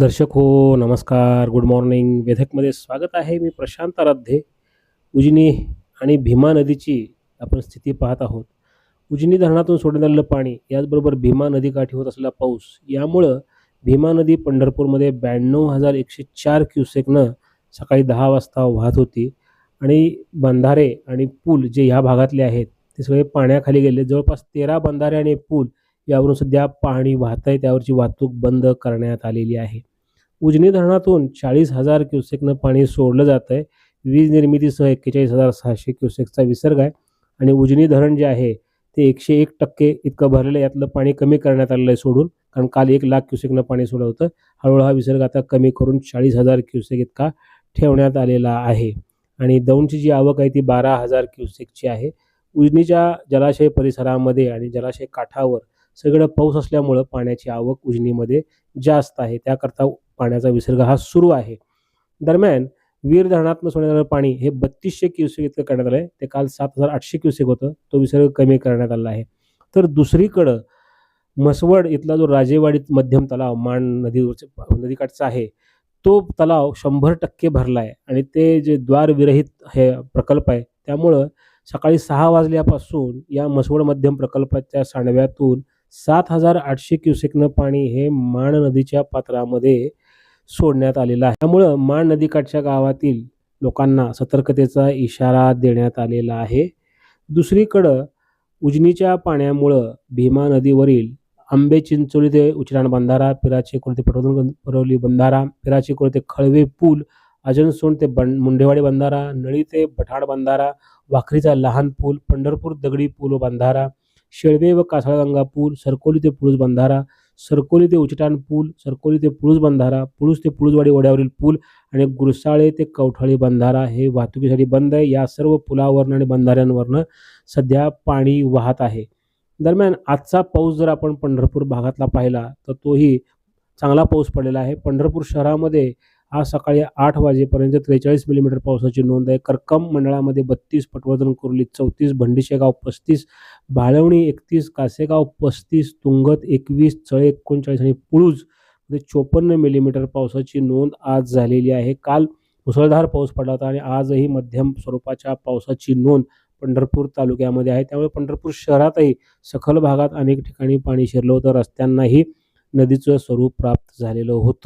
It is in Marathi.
दर्शक हो नमस्कार. गुड मॉर्निंग वेधकमध्ये स्वागत आहे. मी प्रशांत आराध्ये. उजनी आणि भीमा नदीची आपण स्थिती पाहत आहोत. उजनी धरणातून सोडण्यात आलेलं पाणी याचबरोबर भीमा नदीकाठी होत असलेला पाऊस यामुळं भीमा नदी पंढरपूरमध्ये ब्याण्णव हजार एकशे चार क्युसेकनं सकाळी दहा वाजता वाहत होती. आणि बंधारे आणि पूल जे ह्या भागातले आहेत ते सगळे पाण्याखाली गेले. जवळपास तेरा बंधारे आणि पूल यावरून सध्या पाणी वाहत आहे त्यावरची वाहतूक बंद करण्यात आलेली आहे. उजनी धरणातून चाळीस हजार क्युसेकनं पाणी सोडलं जातं आहे वीज निर्मितीसह एक्केचाळीस हजार सहाशे क्युसेकचा विसर्ग आहे. आणि उजनी धरण जे आहे ते एकशे एक टक्के इतकं भरलेलं आहे. यातलं पाणी कमी करण्यात आलेलं आहे सोडून. कारण काल एक लाख क्युसेकनं पाणी सोडलं होतं. हळूहळू हा विसर्ग आता कमी करून चाळीस हजार क्युसेक इतका ठेवण्यात आलेला आहे. आणि दौंडची जी आवक आहे ती बारा हजार क्युसेकची आहे. उजनीच्या जलाशय परिसरामध्ये आणि जलाशय काठावर सगळं पाऊस असल्यामुळं पाण्याची आवक उजनीमध्ये जास्त आहे. त्याकरता पाण्याचा विसर्ग हा सुरू आहे. दरम्यान वीर धरणातनं सोडण्यात आलेलं पाणी हे बत्तीसशे क्युसेक इतकं करण्यात आलं आहे ते काल सात हजार आठशे क्युसेक होतं. तो विसर्ग कमी करण्यात आला आहे. तर दुसरीकडं म्हसवड इथला जो राजेवाडीत मध्यम तलाव मान नदीवरचे नदीकाठचा आहे तो तलाव शंभर टक्के भरला आहे आणि ते जे द्वारविरहित हे प्रकल्प आहे त्यामुळं सकाळी सहा वाजल्यापासून या म्हसवड मध्यम प्रकल्पाच्या सांडव्यातून सात हजार आठशे क्युसेकनं पाणी हे माण नदीच्या पात्रामध्ये सोडण्यात आलेला आहे. त्यामुळं माण नदीकाठच्या गावातील लोकांना सतर्कतेचा इशारा देण्यात आलेला आहे. दुसरीकडं उजनीच्या पाण्यामुळं भीमा नदीवरील आंबे चिंचोली ते उचिराण बंधारा पिराची ते पटवून परवली बंधारा पिराची ते खळवे पूल अजनसोंड ते बं मुंडेवाडी बंधारा नळी ते बठाड बंधारा वाखरीचा लहान पूल पंढरपूर दगडी पूल बंधारा शेळवे व कासाळगंगा पूल सरकोली ते पुळूस बंधारा सरकोली ते उचटाण पूल सरकोली ते पुळूस बंधारा पुळूस ते पुळूसवाडी ओढ्यावरील पूल आणि गुरसाळे ते कवठाळी बंधारा हे वाहतुकीसाठी बंद आहे. या सर्व पुलावरनं आणि बंधाऱ्यांवरनं सध्या पाणी वाहत आहे. दरम्यान आजचा पाऊस जर आपण पंढरपूर भागातला पाहिला तर तोही चांगला पाऊस पडलेला आहे. पंढरपूर शहरामध्ये आज सकाळी आठ वाजेपर्यंत त्रेचाळीस मिलीमीटर पावसाची नोंद आहे. करकम मंडळामध्ये बत्तीस पटवर्धन कुर्ली चौतीस भंडीशेगाव पस्तीस बाळवणी एकतीस कासेगाव पस्तीस तुंगत एकवीस चळे एकोणचाळीस आणि पुळूजमध्ये चोपन्न मिलीमीटर पावसाची नोंद आज झालेली आहे. काल मुसळधार पाऊस पडला होता आणि आजही मध्यम स्वरूपाच्या पावसाची नोंद पंढरपूर तालुक्यामध्ये आहे. त्यामुळे पंढरपूर शहरातही सखल भागात अनेक ठिकाणी पाणी शिरलं होतं. रस्त्यांनाही नदीचं स्वरूप प्राप्त झालेलं होतं.